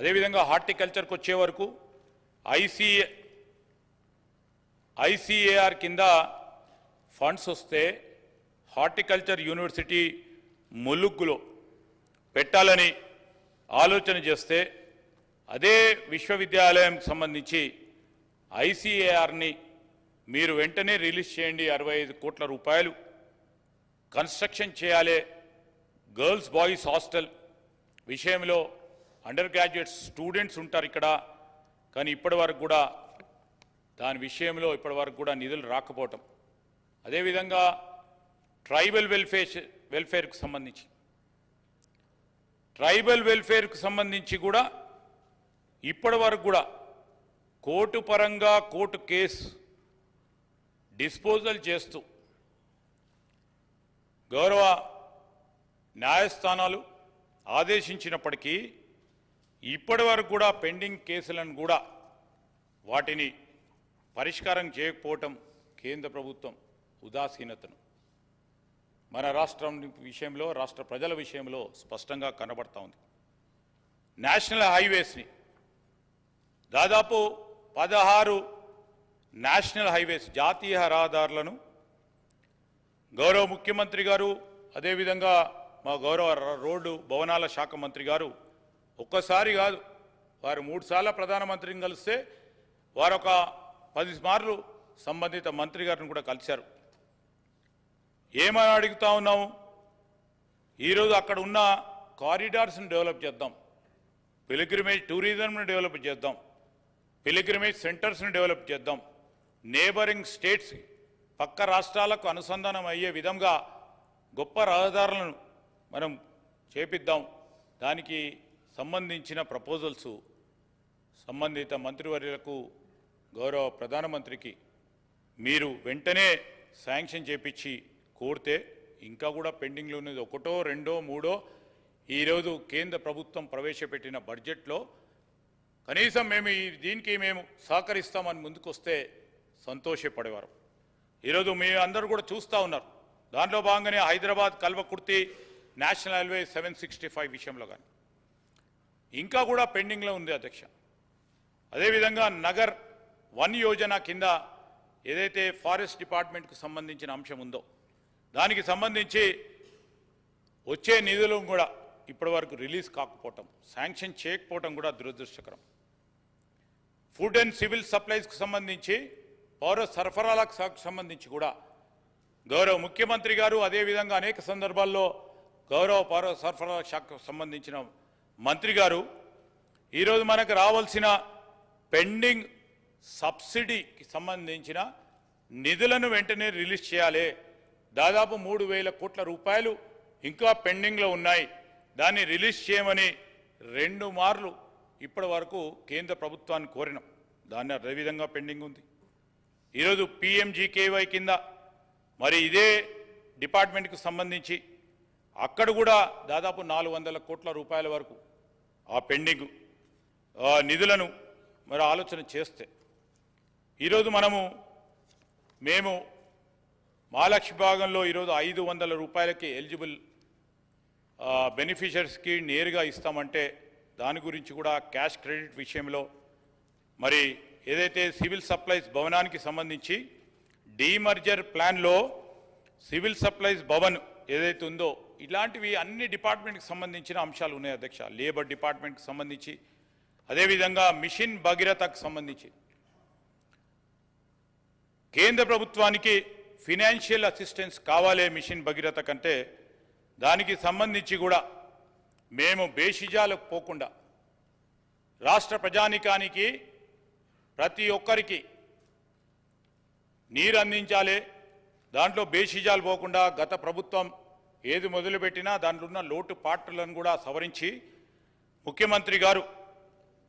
అదేవిధంగా హార్టికల్చర్కి వచ్చే వరకు ఐసీఏ ఐసీఏఆర్ కింద ఫండ్స్ వస్తే హార్టికల్చర్ యూనివర్సిటీ ములుగ్గులో పెట్టాలని ఆలోచన చేస్తే అదే విశ్వవిద్యాలయం సంబంధించి ఐసీఏఆర్ని మీరు వెంటనే రిలీజ్ చేయండి అరవై ఐదు కోట్ల రూపాయలు. కన్స్ట్రక్షన్ చేయాలి గర్ల్స్ బాయ్స్ హాస్టల్ విషయంలో అండర్ గ్రాడ్యుయేట్ స్టూడెంట్స్ ఉంటారు ఇక్కడ. కానీ ఇప్పటి వరకు కూడా దాని విషయంలో ఇప్పటి వరకు కూడా నిధులు రాకపోవటం. అదేవిధంగా ట్రైబల్ వెల్ఫేర్ వెల్ఫేర్కు సంబంధించి. ట్రైబల్ వెల్ఫేర్కు సంబంధించి కూడా ఇప్పటి వరకు కూడా కోర్టు పరంగా కోర్టు కేసు డిస్పోజల్ చేస్తూ గౌరవ న్యాయస్థానాలు ఆదేశించినప్పటికీ ఇప్పటి వరకు కూడా పెండింగ్ కేసులను కూడా వాటిని పరిష్కారం చేయకపోవటం కేంద్ర ప్రభుత్వం ఉదాసీనతను. మన రాష్ట్రం విషయంలో రాష్ట్ర ప్రజల విషయంలో స్పష్టంగా కనబడతా ఉంది. నేషనల్ హైవేస్ని దాదాపు పదహారు నేషనల్ హైవేస్ జాతీయ రహదారులను గౌరవ ముఖ్యమంత్రి గారు అదేవిధంగా మా గౌరవ రోడ్డు భవనాల శాఖ మంత్రి గారు ఒక్కసారి కాదు వారు మూడు సార్లు ప్రధానమంత్రిని కలిస్తే వారు ఒక పది మార్లు సంబంధిత మంత్రి గారిని కూడా కలిశారు. ఏమని అడుగుతా ఉన్నాము? ఈరోజు అక్కడ ఉన్న కారిడార్స్ని డెవలప్ చేద్దాం. పిలిగ్రిమేజ్ టూరిజంను డెవలప్ చేద్దాం. పిలిగ్రిమేజ్ సెంటర్స్ని డెవలప్ చేద్దాం. నేబరింగ్ స్టేట్స్ పక్క రాష్ట్రాలకు అనుసంధానం అయ్యే విధంగా గొప్ప రహదారులను మనం చేపిద్దాం. దానికి సంబంధించిన ప్రపోజల్స్ సంబంధిత మంత్రివర్యులకు గౌరవ ప్రధానమంత్రికి మీరు వెంటనే శాంక్షన్ చేపించి కోరితే ఇంకా కూడా పెండింగ్లో ఉన్నది ఒకటో రెండో మూడో ఈరోజు కేంద్ర ప్రభుత్వం ప్రవేశపెట్టిన బడ్జెట్లో కనీసం మేము ఈ దీనికి మేము సహకరిస్తామని ముందుకొస్తే సంతోషపడేవారు. ఈరోజు మీ అందరూ కూడా చూస్తూ ఉన్నారు. దాంట్లో భాగంగానే Hyderabad Kalwakurthy national highway seven sixty five విషయంలో కానీ. ఇంకా కూడా పెండింగ్లో ఉంది అధ్యక్ష. అదేవిధంగా నగర్ వన్ యోజన కింద ఏదైతే ఫారెస్ట్ డిపార్ట్మెంట్కు సంబంధించిన అంశం ఉందో దానికి సంబంధించి వచ్చే నిధులు కూడా ఇప్పటి వరకు రిలీజ్ కాకపోవటం శాంక్షన్ చేయకపోవటం కూడా దురదృష్టకరం. ఫుడ్ అండ్ సివిల్ సప్లైస్కి సంబంధించి పౌర సరఫరాలకు సంబంధించి కూడా గౌరవ ముఖ్యమంత్రి గారు అదేవిధంగా అనేక సందర్భాల్లో గౌరవ పౌర సరఫరా శాఖకు సంబంధించిన మంత్రి గారు ఈరోజు మనకు రావాల్సిన పెండింగ్ సబ్సిడీకి సంబంధించిన నిధులను వెంటనే రిలీజ్ చేయాలి. దాదాపు మూడు వేల కోట్ల రూపాయలు ఇంకా పెండింగ్లో ఉన్నాయి. దాన్ని రిలీజ్ చేయమని రెండు మార్లు ఇప్పటి వరకు కేంద్ర ప్రభుత్వాన్ని కోరినాం. దాన్ని అదేవిధంగా పెండింగ్ ఉంది. ఈరోజు పిఎంజీకేవై కింద మరి ఇదే డిపార్ట్మెంట్కి సంబంధించి అక్కడ కూడా దాదాపు నాలుగు వందల కోట్ల రూపాయల వరకు ఆ పెండింగ్ ఆ నిధులను మరి ఆలోచన చేస్తే. ఈరోజు మనము మేము మహాలక్ష్మి భాగంలో ఈరోజు ఐదు వందల రూపాయలకి ఎలిజిబుల్ బెనిఫిషరీస్కి నేరుగా ఇస్తామంటే దాని గురించి కూడా క్యాష్ క్రెడిట్ విషయంలో మరి ఏదైతే సివిల్ సప్లైస్ భవనానికి సంబంధించి డీమర్జర్ ప్లాన్లో సివిల్ సప్లైస్ భవన్ ఏదైతే ఉందో ఇలాంటివి అన్ని డిపార్ట్మెంట్కి సంబంధించిన అంశాలు ఉన్నాయి అధ్యక్ష. లేబర్ డిపార్ట్మెంట్కి సంబంధించి అదేవిధంగా మిషన్ భగీరథకు సంబంధించి. కేంద్ర ప్రభుత్వానికి ఫినాన్షియల్ అసిస్టెన్స్ కావాలే మిషన్ భగీరథ కంటే దానికి సంబంధించి కూడా మేము బేషిజాలకు పోకుండా రాష్ట్ర ప్రజానికానికి ప్రతి ఒక్కరికి నీరు అందించాలి దాంట్లో బేషిజాలు పోకుండా గత ప్రభుత్వం ఏది మొదలుపెట్టినా దాంట్లో ఉన్న లోటు పాటలను కూడా సవరించి ముఖ్యమంత్రి గారు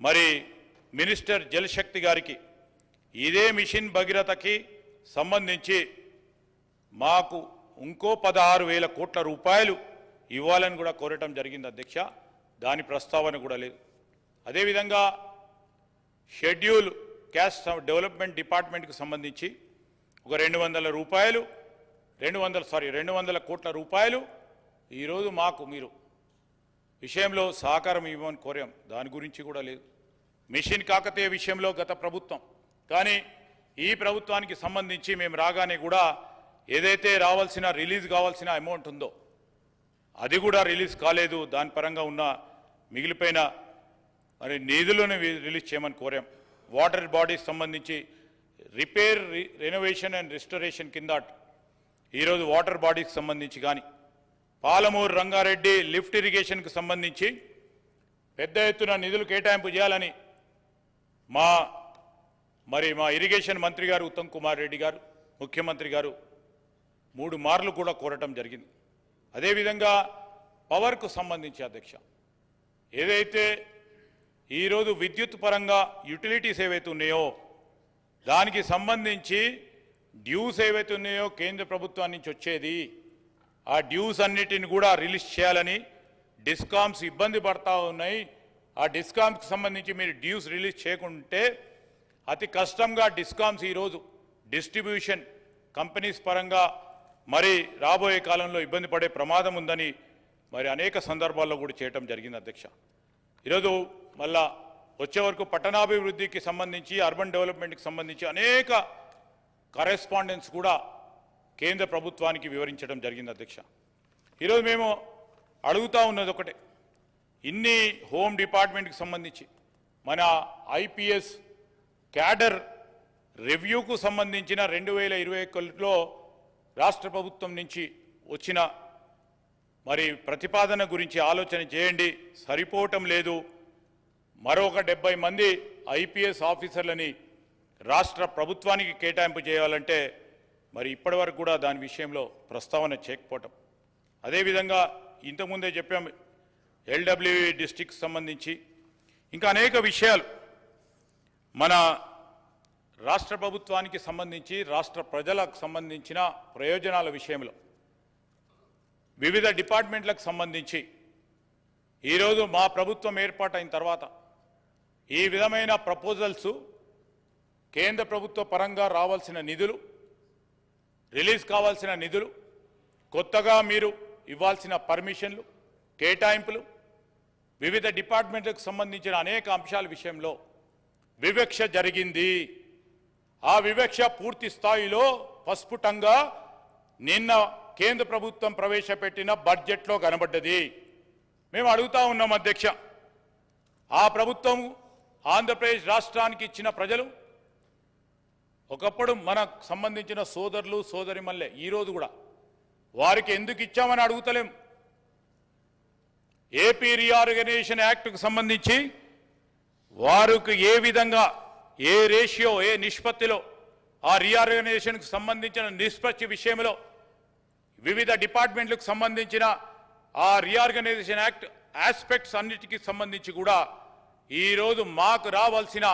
మరి మినిస్టర్ జలశక్తి గారికి ఇదే మిషన్ భగీరథకి సంబంధించి మాకు ఇంకో పదహారు వేల కోట్ల రూపాయలు ఇవ్వాలని కూడా కోరటం జరిగింది అధ్యక్ష. దాని ప్రస్తావన కూడా లేదు. అదేవిధంగా షెడ్యూల్ క్యాస్ట్ డెవలప్మెంట్ డిపార్ట్మెంట్కి సంబంధించి ఒక రెండు వందల రూపాయలు రెండు వందల సారీ రెండు వందల కోట్ల రూపాయలు ఈరోజు మాకు మీరు విషయంలో సహకారం ఇవ్వమని కోరాం. దాని గురించి కూడా లేదు. మిషన్ కాకతీయ విషయంలో గత ప్రభుత్వం. కానీ ఈ ప్రభుత్వానికి సంబంధించి మేము రాగానే కూడా ఏదైతే రావాల్సిన రిలీజ్ కావాల్సిన అమౌంట్ ఉందో అది కూడా రిలీజ్ కాలేదు. దాని పరంగా ఉన్న మిగిలిపోయిన మరి నిధులను రిలీజ్ చేయమని కోరాం. వాటర్ బాడీస్ సంబంధించి repair re- renovation and restoration కింద ఈరోజు వాటర్ బాడీకి సంబంధించి కానీ పాలమూరు రంగారెడ్డి లిఫ్ట్ ఇరిగేషన్కి సంబంధించి పెద్ద ఎత్తున నిధులు కేటాయింపు చేయాలని మా మరి మా ఇరిగేషన్ మంత్రి గారు ఉత్తమ్ కుమార్ రెడ్డి గారు ముఖ్యమంత్రి గారు మూడు మార్లు కూడా కోరటం జరిగింది. అదేవిధంగా పవర్కు సంబంధించి అధ్యక్ష ఏదైతే ఈరోజు విద్యుత్ పరంగా యుటిలిటీస్ ఏవైతే ఉన్నాయో దానికి సంబంధించి డ్యూస్ ఏవైతే ఉన్నాయో కేంద్ర ప్రభుత్వం నుంచి వచ్చేది ఆ డ్యూస్ అన్నిటిని కూడా రిలీజ్ చేయాలని డిస్కామ్స్ ఇబ్బంది పడతా ఉన్నాయి. ఆ డిస్కామ్స్కి సంబంధించి మీరు డ్యూస్ రిలీజ్ చేయకుంటే అతి కష్టంగా డిస్కామ్స్ ఈరోజు డిస్ట్రిబ్యూషన్ కంపెనీస్ పరంగా మరి రాబోయే కాలంలో ఇబ్బంది పడే ప్రమాదం ఉందని మరి అనేక సందర్భాల్లో కూడా చేయటం జరిగింది అధ్యక్ష. ఈరోజు మళ్ళా వచ్చే వరకు పట్టణాభివృద్ధికి సంబంధించి అర్బన్ డెవలప్మెంట్కి సంబంధించి అనేక కరెస్పాండెన్స్ కూడా కేంద్ర ప్రభుత్వానికి వివరించడం జరిగింది అధ్యక్ష. ఈరోజు మేము అడుగుతా ఉన్నది ఒకటే. ఇన్ని హోమ్ డిపార్ట్మెంట్కి సంబంధించి మన ఐపీఎస్ క్యాడర్ రివ్యూకు సంబంధించిన రెండు వేల ఇరవై ఒకటిలో రాష్ట్ర ప్రభుత్వం నుంచి వచ్చిన మరి ప్రతిపాదన గురించి ఆలోచన చేయండి. సరిపోవటం లేదు. మరొక డెబ్బై మంది ఐపీఎస్ ఆఫీసర్లని రాష్ట్ర ప్రభుత్వానికి కేటాయింపు చేయాలంటే మరి ఇప్పటివరకు కూడా దాని విషయంలో ప్రస్తావన చేయకపోవటం. అదేవిధంగా ఇంతకుముందే చెప్పాం ఎల్డబ్ల్యూఈ డిస్టిక్ సంబంధించి ఇంకా అనేక విషయాలు మన రాష్ట్ర ప్రభుత్వానికి సంబంధించి రాష్ట్ర ప్రజలకు సంబంధించిన ప్రయోజనాల విషయంలో వివిధ డిపార్ట్మెంట్లకు సంబంధించి ఈరోజు మా ప్రభుత్వం ఏర్పాటైన తర్వాత ఈ విధమైన ప్రపోజల్స్ కేంద్ర ప్రభుత్వ పరంగా రావాల్సిన నిధులు రిలీజ్ కావాల్సిన నిధులు కొత్తగా మీరు ఇవ్వాల్సిన పర్మిషన్లు కేటాయింపులు వివిధ డిపార్ట్మెంట్లకు సంబంధించిన అనేక అంశాల విషయంలో వివక్ష జరిగింది. ఆ వివక్ష పూర్తి స్థాయిలో పస్ఫుటంగా నిన్న కేంద్ర ప్రభుత్వం ప్రవేశపెట్టిన బడ్జెట్లో కనబడ్డది. మేము అడుగుతా ఉన్నాం అధ్యక్ష ఆ ప్రభుత్వం ఆంధ్రప్రదేశ్ రాష్ట్రానికి ఇచ్చిన ప్రజలు ఒకప్పుడు మనకు సంబంధించిన సోదరులు సోదరి మల్లె ఈరోజు కూడా. వారికి ఎందుకు ఇచ్చామని అడుగుతలేం. ఏపీ రీఆర్గనైజేషన్ యాక్ట్కు సంబంధించి వారికి ఏ విధంగా ఏ రేషియో ఏ నిష్పత్తిలో ఆ రీఆర్గనైజేషన్కు సంబంధించిన నిష్పత్తి విషయంలో వివిధ డిపార్ట్మెంట్లకు సంబంధించిన ఆ రీఆర్గనైజేషన్ యాక్ట్ ఆస్పెక్ట్స్ అన్నిటికీ సంబంధించి కూడా ఈరోజు మాకు రావాల్సిన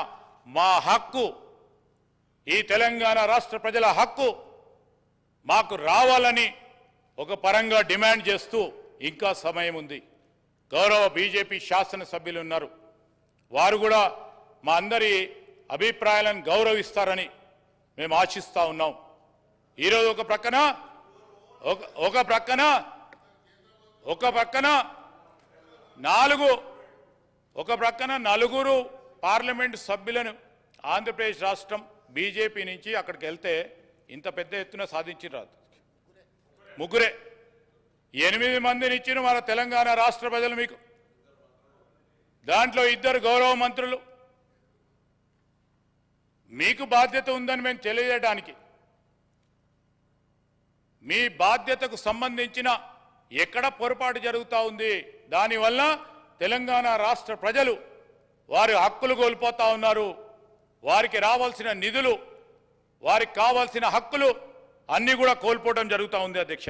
మా హక్కు ఈ తెలంగాణ రాష్ట్ర ప్రజల హక్కు మాకు రావాలని ఒక పరంగా డిమాండ్ చేస్తూ ఇంకా సమయం ఉంది. గౌరవ బీజేపీ శాసనసభ్యులు ఉన్నారు. వారు కూడా మా అందరి అభిప్రాయాలను గౌరవిస్తారని మేము ఆశిస్తూ ఉన్నాం. ఈరోజు ఒక ప్రక్కన ఒక ఒక ప్రక్కన ఒక ప్రక్కన నాలుగు ఒక ప్రక్కన నలుగురు పార్లమెంట్ సభ్యులను ఆంధ్రప్రదేశ్ రాష్ట్రం బీజేపీ నుంచి అక్కడికి వెళ్తే ఇంత పెద్ద ఎత్తున సాధించిన రాదు. ముగ్గురే. ఎనిమిది మందిని ఇచ్చిన మన తెలంగాణ రాష్ట్ర ప్రజలు మీకు. దాంట్లో ఇద్దరు గౌరవ మంత్రులు. మీకు బాధ్యత ఉందని మేము తెలియజేయడానికి మీ బాధ్యతకు సంబంధించిన ఎక్కడ పొరపాటు జరుగుతూ ఉంది దానివల్ల తెలంగాణ రాష్ట్ర ప్రజలు వారి హక్కులు కోల్పోతా ఉన్నారు. వారికి రావాల్సిన నిధులు వారికి కావాల్సిన హక్కులు అన్నీ కూడా కోల్పోవడం జరుగుతూ ఉంది అధ్యక్ష.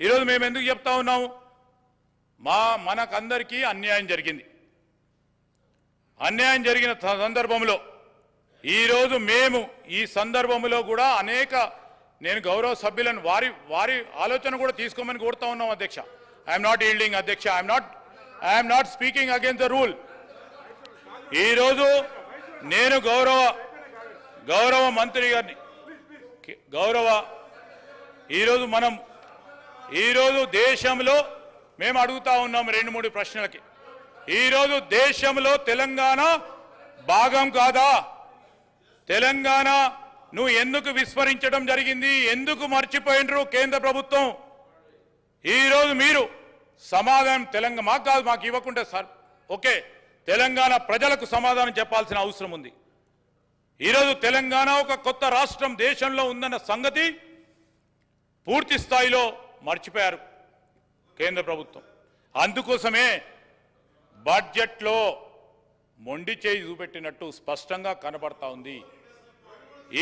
ఈరోజు మేము ఎందుకు చెప్తా ఉన్నాము? మా మనకందరికీ అన్యాయం జరిగింది. అన్యాయం జరిగిన సందర్భంలో ఈరోజు మేము ఈ సందర్భంలో కూడా అనేక నేను గౌరవ సభ్యులను వారి వారి ఆలోచన కూడా తీసుకోమని కోరుతా ఉన్నాం అధ్యక్ష. ఐఎమ్ నాట్ ఈల్డింగ్ అధ్యక్ష. I'm not I'm not speaking against the rule ఈరోజు నేను గౌరవ గౌరవ మంత్రి గారిని. గౌరవ ఈరోజు మనం ఈరోజు దేశంలో మేము అడుగుతా ఉన్నాం రెండు మూడు ప్రశ్నలకి. ఈరోజు దేశంలో తెలంగాణ భాగం కాదా? తెలంగాణ నువ్వు ఎందుకు విస్మరించడం జరిగింది? ఎందుకు మర్చిపోయినరు కేంద్ర ప్రభుత్వం? ఈరోజు మీరు సమాధానం తెలంగాణ మాకు కాదు మాకు ఇవ్వకుంటే సార్. ఓకే. తెలంగాణ ప్రజలకు సమాధానం చెప్పాల్సిన అవసరం ఉంది. ఈరోజు తెలంగాణ ఒక కొత్త రాష్ట్రం దేశంలో ఉందన్న సంగతి పూర్తి స్థాయిలో మర్చిపోయారు కేంద్ర ప్రభుత్వం. అందుకోసమే బడ్జెట్లో మొండి చేయి చూపెట్టినట్టు స్పష్టంగా కనబడతా ఉంది.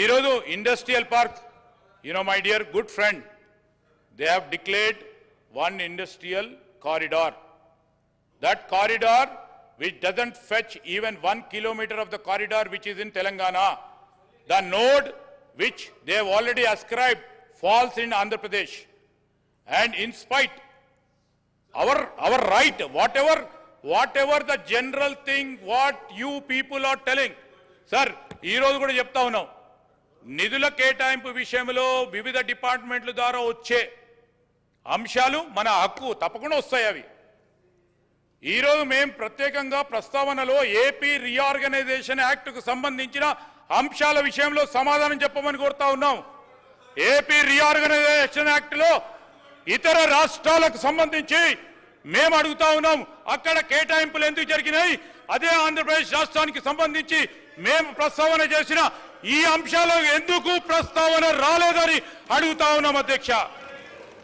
ఈరోజు industrial park you know my dear good friend they have declared one industrial corridor that corridor which doesn't fetch even one kilometer of the corridor which is in Telangana, the node which they have already ascribed falls in Andhra Pradesh. And in spite, our, our right, whatever, whatever the general thing, what you people are telling, sir ఈ రోజు కూడా చెప్తా ఉన్నాం నిధుల కేటాయింపు విషయంలో వివిధ డిపార్ట్మెంట్ల ద్వారా వచ్చే అంశాలు మన హక్కు తప్పకుండా వస్తాయి అవి ఈరోజు మేము ప్రత్యేకంగా ప్రస్తావనలో ఏపీ రీఆర్గనైజేషన్ యాక్ట్కు సంబంధించిన అంశాల విషయంలో సమాధానం చెప్పమని కోరుతా ఉన్నాం. ఏపీ రీఆర్గనైజేషన్ యాక్ట్లో ఇతర రాష్ట్రాలకు సంబంధించి మేము అడుగుతా ఉన్నాం. అక్కడ కేటాయింపులు ఎందుకు జరిగినాయి? అదే ఆంధ్రప్రదేశ్ రాష్ట్రానికి సంబంధించి మేము ప్రస్తావన చేసిన ఈ అంశాలు ఎందుకు ప్రస్తావన రాలేదని అడుగుతా ఉన్నాం అధ్యక్ష.